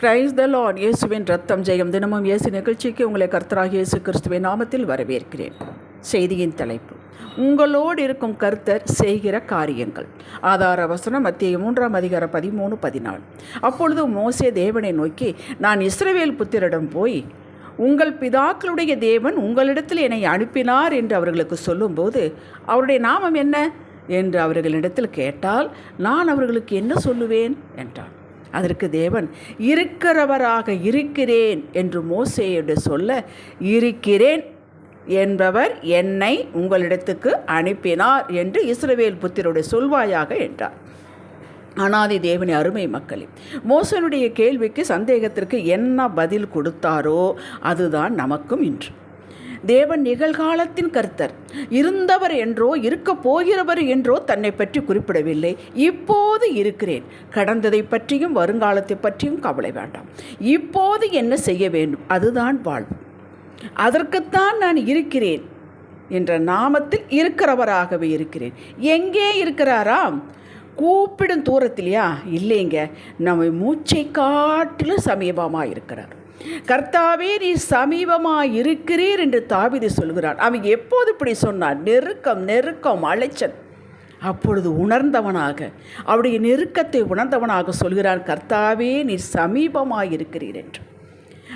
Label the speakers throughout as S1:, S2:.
S1: Praise the Lord இயேசுவின் ரத்தம் ஜெயம். தினமும் இயேசு நிகழ்ச்சிக்கு உங்களை கர்த்தராக இயேசு கிறிஸ்துவின் நாமத்தில் வரவேற்கிறேன். செய்தியின் தலைப்பு. உங்களோடு இருக்கும் கர்த்தர் செய்கிற காரியங்கள். ஆதார வசனம் மத்திய மூன்றாம் அதிகாரம் பதிமூணு பதினாலு. அப்பொழுது மோசே தேவனை நோக்கி நான் இஸ்ரவேல் புத்திரிடம் போய் உங்கள் பிதாக்களுடைய தேவன் உங்களிடத்தில் என்னை அனுப்பினார் என்று அவர்களுக்கு சொல்லும்போது அவருடைய நாமம் என்ன? என்று அவர்களிடத்தில் கேட்டால் நான் அவர்களுக்கு என்ன சொல்லுவேன்? என்றான். அதற்கு தேவன் இருக்கிறவராக இருக்கிறேன் என்று மோசையோடு சொல்ல இருக்கிறேன் என்பவர் என்னை உங்களிடத்துக்கு அனுப்பினார் என்று இஸ்ரவேல் புத்திரோடு சொல்வாயாக என்றார். அனாதி தேவனி அருமை மக்களே மோசனுடைய கேள்விக்கு சந்தேகத்திற்கு என்ன பதில் கொடுத்தாரோ அதுதான் நமக்கும் இன்று. தேவன் நிகழ்காலத்தின் கர்த்தர். இருந்தவர் என்றோ இருக்கப் போகிறவர் என்றோ தன்னை பற்றி குறிப்பிடவில்லை. இப்போது இருக்கிறேன். கடந்ததை பற்றியும் வருங்காலத்தை பற்றியும் கவலை வேண்டாம். இப்போது என்ன செய்ய வேண்டும்? அதுதான் வாழ்வு. அதற்குத்தான் நான் இருக்கிறேன் என்ற நாமத்தில் இருக்கிறவராகவே இருக்கிறேன். எங்கே இருக்கிறாராம்? கூப்பிடும் தூரத்திலையா? இல்லைங்க. நம்ம மூச்சை காட்டிலும் சமீபமாக இருக்கிறார் கர்த்தாவே நீ சமீபமாக இருக்கிறீர் என்று தாவிதி சொல்கிறான். அவன் எப்போது இப்படி சொன்னான்? நெருக்கம் நெருக்கம் அலைச்சல். அப்பொழுது உணர்ந்தவனாக அவருடைய நெருக்கத்தை உணர்ந்தவனாக சொல்கிறான் கர்த்தாவே நீ சமீபமாக இருக்கிறீர் என்று.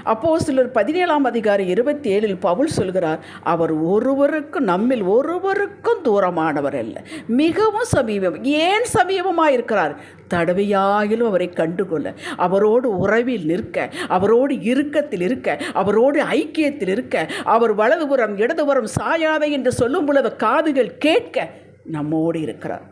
S1: அப்போ சிலர் பதினேழாம் அதிகாரி இருபத்தி ஏழில் பவுல் சொல்கிறார் அவர் ஒருவருக்கும் நம்மில் ஒருவருக்கும் தூரமானவர் அல்ல. மிகவும் சமீபம் ஏன் சமீபமாக இருக்கிறார் தடவையாயிலும் அவரை கண்டுகொள்ள. அவரோடு உறவில் நிற்க அவரோடு இறுக்கத்தில் இருக்க அவரோடு ஐக்கியத்தில் இருக்க அவர் வலதுபுறம் இடதுபுறம் சாயாதை என்று சொல்லும் பொழுது காதுகள் கேட்க நம்மோடு இருக்கிறார்.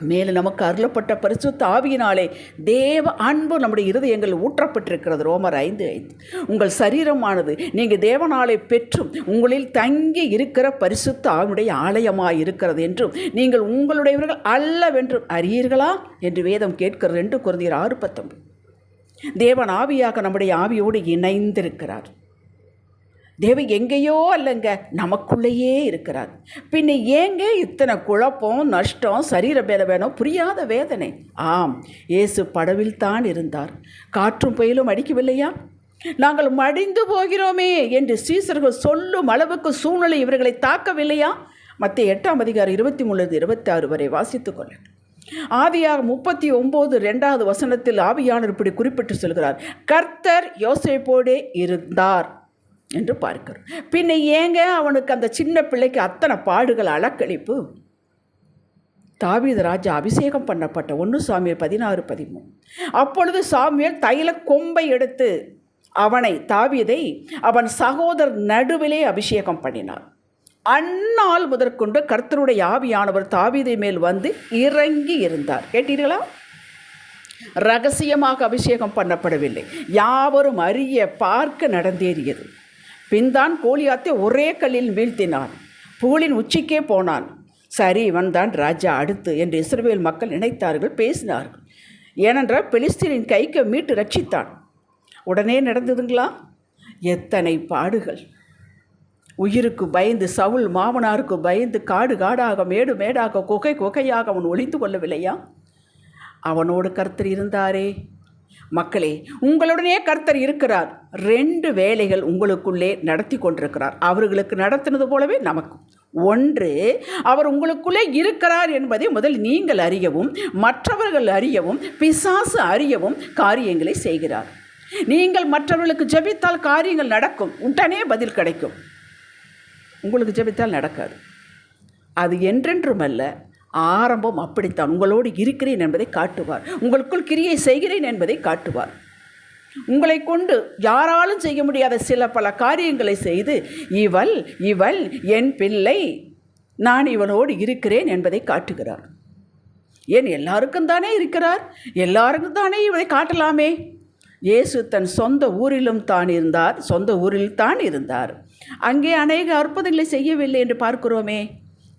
S1: மேலும் நமக்கு அருளப்பட்ட பரிசுத்த ஆவியினாலே தேவ அன்பு நம்முடைய இருதயங்கள் ஊற்றப்பட்டிருக்கிறது. ரோமர் ஐந்து ஐந்து. உங்கள் சரீரமானது நீங்கள் தேவனாலே பெற்றும் உங்களில் தங்கி இருக்கிற பரிசுத்த ஆவினுடைய ஆலயமாக இருக்கிறது என்றும் நீங்கள் உங்களுடையவர்கள் அல்லவென்றும் அறியீர்களா என்று வேதம் கேட்கிறது என்று குறைந்தீர் ஆறு பத்தொன்பது. தேவன் ஆவியாக நம்முடைய ஆவியோடு இணைந்திருக்கிறார். தேவ எங்கேயோ அல்லங்க நமக்குள்ளேயே இருக்கிறார். பின்ன ஏங்க இத்தனை குழப்பம் நஷ்டம் சரீர பேத வேணும் புரியாத வேதனை? ஆம் இயேசு படவில் தான் இருந்தார். காற்றும் புயலும் அடிக்கவில்லையா? நாங்கள் மடிந்து போகிறோமே என்று சீசர்கள் சொல்லும் அளவுக்கு சூழ்நிலை இவர்களை தாக்கவில்லையா? மற்ற எட்டாம் அதிகாரம் இருபத்தி மூணு இருபத்தி ஆறு வரை வாசித்துக் கொள்ள ஆதியாக முப்பத்தி ஒம்பது ரெண்டாவது வசனத்தில் ஆவியானவர் இப்படி குறிப்பிட்டு சொல்கிறார். கர்த்தர் யோசிப்போடே இருந்தார். என்று பார்க்கிறோம் பின்ன ஏங்க அவனுக்கு அந்த சின்ன பிள்ளைக்கு அத்தனை பாடுகள் அலக்களிப்பு தாவீது ராஜா அபிஷேகம் பண்ணப்பட்ட ஒன்று சாமியல் பதினாறு பதிமூணு. அப்பொழுது சாமியல் தைல கொம்பை எடுத்து அவனை தாவீதை அவன் சகோதரர் நடுவிலே அபிஷேகம் பண்ணினார். அந்நாள் முதற்கொண்டு கர்த்தருடைய ஆவியானவர் தாவீதை மேல் வந்து இறங்கி இருந்தார். கேட்டீர்களா? ரகசியமாக அபிஷேகம் பண்ணப்படவில்லை. யாவரும் அறிய பார்க்க நடந்தேறியது. பின்தான் கோலியாத்தை ஒரே கல்லில் வீழ்த்தினான். புகழின் உச்சிக்கே போனான். சரி இவன்தான் ராஜா அடுத்து என்று இஸ்ரேல் மக்கள் நினைத்தார்கள் பேசினார்கள். ஏனென்றால் பெலிஸ்தீனின் கைக்கு மீட்டு ரட்சித்தான். உடனே நடந்ததுங்களா? எத்தனை பாடுகள். உயிருக்கு பயந்து சவுல் மாமனாருக்கு பயந்து காடு காடாக மேடு மேடாக குகை குகையாக அவன் ஒளிந்து கொள்ளவில்லையா? அவனோடு கர்த்தர் இருந்தாரே. மக்களே உங்களுடனே கர்த்தர் இருக்கிறார். ரெண்டு வேலைகள் உங்களுக்குள்ளே நடத்தி கொண்டிருக்கிறார். அவர்களுக்கு நடத்தினது போலவே நமக்கும். ஒன்று அவர் உங்களுக்குள்ளே இருக்கிறார் என்பதை முதல் நீங்கள் அறியவும் மற்றவர்கள் அறியவும் பிசாசு அறியவும் காரியங்களை செய்கிறார். நீங்கள் மற்றவர்களுக்கு ஜெபித்தால் காரியங்கள் நடக்கும். உடனே பதில் கிடைக்கும். உங்களுக்கு ஜெபித்தால் நடக்காது. அது என்றென்றும் அல்ல. ஆரம்பம் அப்படித்தான். உங்களோடு இருக்கிறேன் என்பதை காட்டுவார். உங்களுக்குள் கிரியை செய்கிறேன் என்பதை காட்டுவார். உங்களை கொண்டு யாராலும் செய்ய முடியாத சில பல காரியங்களை செய்து இவள் இவள் என் பிள்ளை நான் இவனோடு இருக்கிறேன் என்பதை காட்டுகிறார். ஏன் எல்லாருக்கும் தானே இருக்கிறார்? எல்லாருக்கும் தானே இவனை காட்டலாமே? இயேசு தன் சொந்த ஊரிலும் தான் இருந்தார் சொந்த ஊரில் தான் இருந்தார். அங்கே அநேக அற்புதங்களை செய்யவில்லை என்று பார்க்கிறோமே.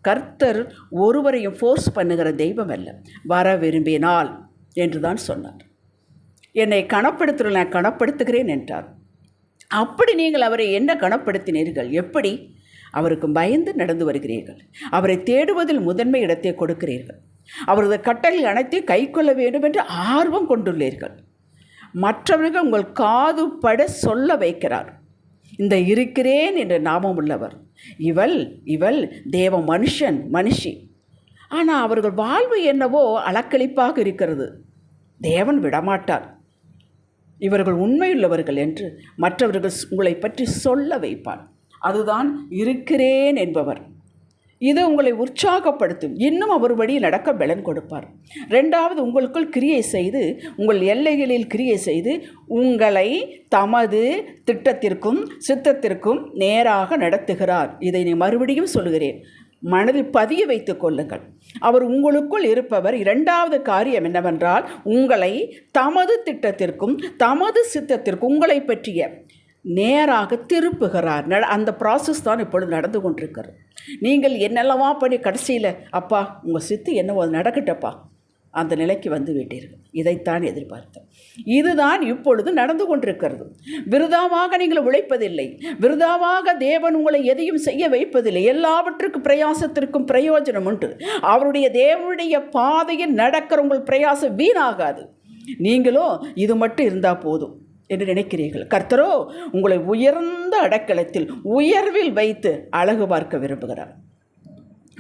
S1: கர்த்தர் ஒருவரையும் ஃபோர்ஸ் பண்ணுகிற தெய்வம் அல்ல வர விரும்பினால் என்று தான் சொன்னார். என்னை கணப்படுத்துகிற நான் கணப்படுத்துகிறேன் என்றார். அப்படி நீங்கள் அவரை என்ன கணப்படுத்தினீர்கள் எப்படி? அவருக்கு பயந்து நடந்து வருகிறீர்கள். அவரை தேடுவதில் முதன்மை இடத்தை கொடுக்கிறீர்கள். அவரது கட்டளை அனைத்தையும் கை கொள்ள வேண்டும் என்று ஆர்வம் கொண்டுள்ளீர்கள். மற்றவர்கள் உங்கள் காது பட சொல்ல வைக்கிறார். இந்த இருக்கிறேன் என்ற நாமம் உள்ளவர். இவள் இவள் தேவ மனுஷன் மனுஷி. ஆனால் அவர்கள் வாழ்வு என்னவோ அலக்களிப்பாக இருக்கிறது. தேவன் விடமாட்டார். இவர்கள் உண்மையுள்ளவர்கள் என்று மற்றவர்கள் உங்களை பற்றி சொல்ல வைப்பார். அதுதான் இருக்கிறேன் என்பவர். இது உங்களை உற்சாகப்படுத்தும். இன்னும் அவர் வழி நடக்க பலன் கொடுப்பார். ரெண்டாவது உங்களுக்குள் கிரியை செய்து உங்கள் எல்லைகளில் கிரியை செய்து உங்களை தமது திட்டத்திற்கும் சித்தத்திற்கும் நேராக நடத்துகிறார். இதை நீ மறுபடியும் சொல்கிறேன் மனதில் பதிய வைத்து கொள்ளுங்கள். அவர் உங்களுக்குள் இருப்பவர். இரண்டாவது காரியம் என்னவென்றால் உங்களை தமது திட்டத்திற்கும் தமது சித்தத்திற்கும் உங்களை பற்றிய நேராக திருப்புகிறார். நட அந்த ப்ராசஸ் தான் இப்பொழுது நடந்து கொண்டிருக்கிறது. நீங்கள் என்னெல்லவா பண்ணி கடைசியில் அப்பா உங்கள் சித்து என்னவோ அது நடக்கட்டப்பா. அந்த நிலைக்கு வந்து விட்டீர்கள். இதைத்தான் எதிர்பார்த்தேன். இதுதான் இப்பொழுது நடந்து கொண்டிருக்கிறது. விருதாவாக நீங்கள் உழைப்பதில்லை. விருதாவாக தேவன் உங்களை எதையும் செய்ய வைப்பதில்லை. எல்லாவற்றுக்கும் பிரயாசத்திற்கும் பிரயோஜனம் உண்டு. அவருடைய தேவனுடைய பாதையில் நடக்கிற உங்கள் பிரயாசம் வீணாகாது. நீங்களும் இது மட்டும் இருந்தால் போதும். என்று நினைக்கிறீர்கள். கர்த்தரோ உங்களை உயர்ந்த அடக்கலத்தில் உயர்வில் வைத்து அழகு பார்க்க விரும்புகிறார்.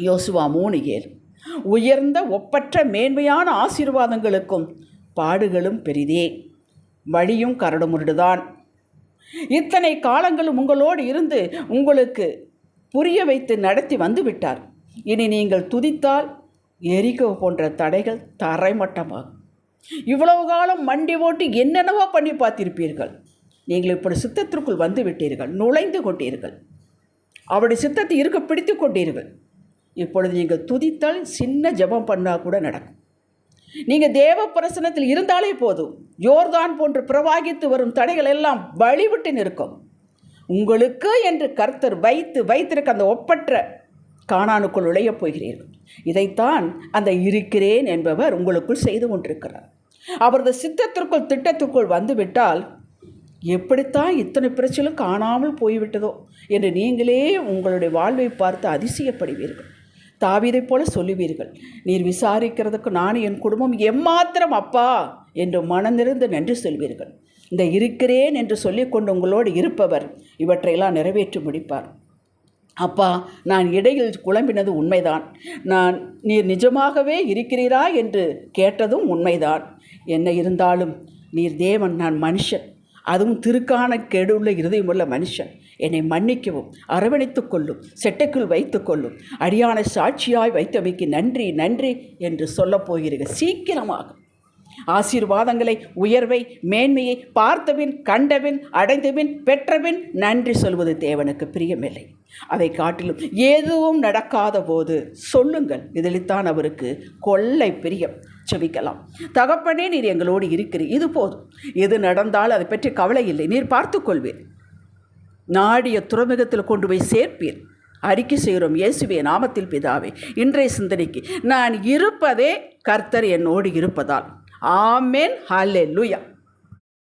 S1: யோசுவா மூணு ஏழு. உயர்ந்த ஒப்பற்ற மேன்மையான ஆசீர்வாதங்களுக்கும் பாடுகளும் பெரிதே. வழியும் கரடுமுரடுதான். இத்தனை காலங்களும் உங்களோடு இருந்து உங்களுக்கு புரிய வைத்து நடத்தி வந்து விட்டார். இனி நீங்கள் துதித்தால் எரிக்க போன்ற தடைகள் தரைமட்டமாகும். இவ்வளவு காலம் மண்டி ஓட்டி என்னென்னவோ பண்ணி பார்த்திருப்பீர்கள். நீங்கள் இப்படி சித்தத்திற்குள் வந்து விட்டீர்கள் நுழைந்து கொண்டீர்கள். அவருடைய சித்தத்தை இருக்க பிடித்து கொண்டீர்கள். இப்பொழுது நீங்கள் துதித்தால் சின்ன ஜெபம் பண்ணால் கூட நடக்கும். நீங்கள் தேவ பிரசனத்தில் இருந்தாலே போதும். யோர்தான் போன்று பிரவாகித்து வரும் தடைகள் எல்லாம் வழிவிட்டு நிற்கும். உங்களுக்கு என்று கர்த்தர் வைத்து வைத்திருக்க அந்த ஒப்பற்ற காணானுக்குள் நுழையப் போகிறீர்கள். இதைத்தான் அந்த இருக்கிறேன் என்பவர் உங்களுக்குள் செய்து கொண்டிருக்கிறார். அவரது சித்தத்திற்குள் திட்டத்திற்குள் வந்துவிட்டால் எப்படித்தான் இத்தனை பிரச்சனையும் காணாமல் போய்விட்டதோ என்று நீங்களே உங்களுடைய வாழ்வை பார்த்து அதிசயப்படுவீர்கள். தாவீதைப் போல சொல்லுவீர்கள் நீர் விசாரிக்கிறதுக்கு நான் என் குடும்பம் எம்மாத்திரம் அப்பா என்று மனந்திருந்து நன்றி சொல்வீர்கள். இந்த இருக்கிறேன் என்று சொல்லிக்கொண்டு உங்களோடு இருப்பவர் இவற்றையெல்லாம் நிறைவேற்றி முடிப்பார். அப்பா நான் இடையில் குழம்பினது உண்மைதான். நான் நீர் நிஜமாகவே இருக்கிறீரா என்று கேட்டதும் உண்மைதான். என்ன இருந்தாலும் நீர் தேவன் நான் மனுஷன். அதுவும் திருக்கான கெடுள்ள இருதயமுள்ள மனுஷன். என்னை மன்னிக்கவும் அரவணைத்து கொள்ளும் செட்டைக்குள் வைத்து கொள்ளும் அடியான சாட்சியாய் வைத்தமைக்கு நன்றி நன்றி என்று சொல்லப் போகிறீர்கள். சீக்கிரமாக. ஆசீர்வாதங்களை உயர்வை மேன்மையை பார்த்தபின் கண்டபின் அடைந்தபின் பெற்றபின் நன்றி சொல்வது தேவனுக்கு பிரியமில்லை. அதை காட்டிலும் எதுவும் நடக்காத போது சொல்லுங்கள். இதில்தான் அவருக்கு கொள்ளை பிரியம். செவிக்கலாம் தகப்பனே நீர் எங்களோடு இருக்கிறீர். இது போதும். எது நடந்தாலும் அதை பற்றி கவலை இல்லை. நீர் பார்த்துக்கொள்வீர் நாடிய துறைமுகத்தில் கொண்டு போய் சேர்ப்பீர். அறிக்கை செய்கிறோம். இயேசுவே நாமத்தில் பிதாவே இன்றைய சிந்தனைக்கு நான் இருப்பதே கர்த்தர் என்னோடு இருப்பதால். ஆமேன் ஹாலே லூயா